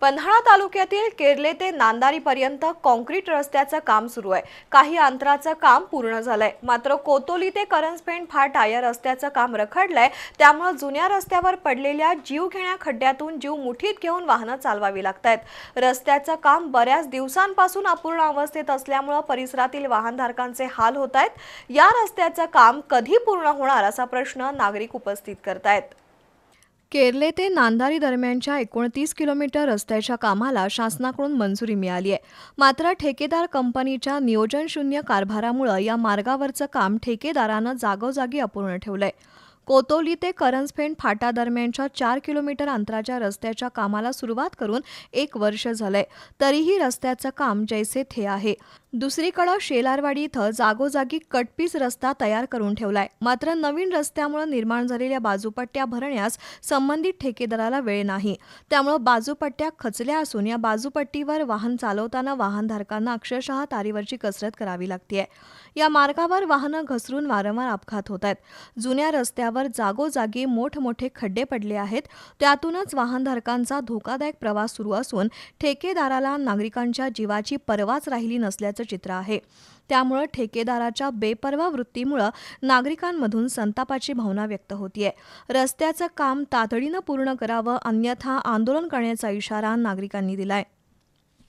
पन्हाळा तालुक्यातील केरले ते नांदारीपर्यंत कॉन्क्रीट रस्त्याचं काम सुरू आहे. काही अंतराचं काम पूर्ण झालंय. मात्र कोतोली ते करंजपेंड फाटा या रस्त्याचं काम रखडलंय. त्यामुळे जुन्या रस्त्यावर पडलेल्या जीवघेण्या खड्ड्यातून जीव मुठीत घेऊन वाहनं चालवावी लागतायत. रस्त्याचं काम बऱ्याच दिवसांपासून अपूर्ण अवस्थेत असल्यामुळं परिसरातील वाहनधारकांचे हाल होत आहेत या रस्त्याचं काम कधी पूर्ण होणार असा प्रश्न नागरिक उपस्थित करतायत. केरले ते नांदारी दरम्यानच्या एकोणतीस किलोमीटर रस्त्याच्या कामाला शासनाकडून मंजुरी मिळाली आहे. मात्र ठेकेदार कंपनीच्या नियोजनशून्य कारभारामुळं या मार्गावरचं काम ठेकेदारानं जागोजागी अपूर्ण ठेवलंय. कोतोली ते करंजफेंट फाटा दरम्यानच्या चार किलोमीटर अंतराच्या रस्त्याच्या कामाला सुरुवात करून एक वर्ष झालंय. तरीही रस्त्याचं काम जैसे थे आहे. दुसरीकडं शेलारवाडी इथं जागोजागी कटपीस रस्ता तयार करून ठेवलाय. मात्र नवीन रस्त्यामुळे निर्माण झालेल्या बाजूपट्ट्या भरण्यास संबंधित ठेकेदाराला वेळ नाही. त्यामुळं बाजूपट्ट्या खचल्या असून या बाजूपट्टीवर वाहन चालवताना वाहनधारकांना अक्षरशः तारीवरची कसरत करावी लागते या मार्गावर वाहनं घसरून वारंवार अपघात होत आहेत जुन्या रस्त्यावर जागोजागी मोठमोठे खड्डे पडले आहेत. त्यातूनच वाहनधारकांचा धोकादायक प्रवास सुरू असून ठेकेदाराला नागरिकांच्या जीवाची पर्वाच राहिली नसल्याचं चित्र आहे. त्यामुळं ठेकेदाराच्या बेपर्वा वृत्तीमुळं नागरिकांमधून संतापाची भावना व्यक्त होतीये. रस्त्याचं काम तातडीनं पूर्ण करावं अन्यथा आंदोलन करण्याचा इशारा नागरिकांनी दिलाय.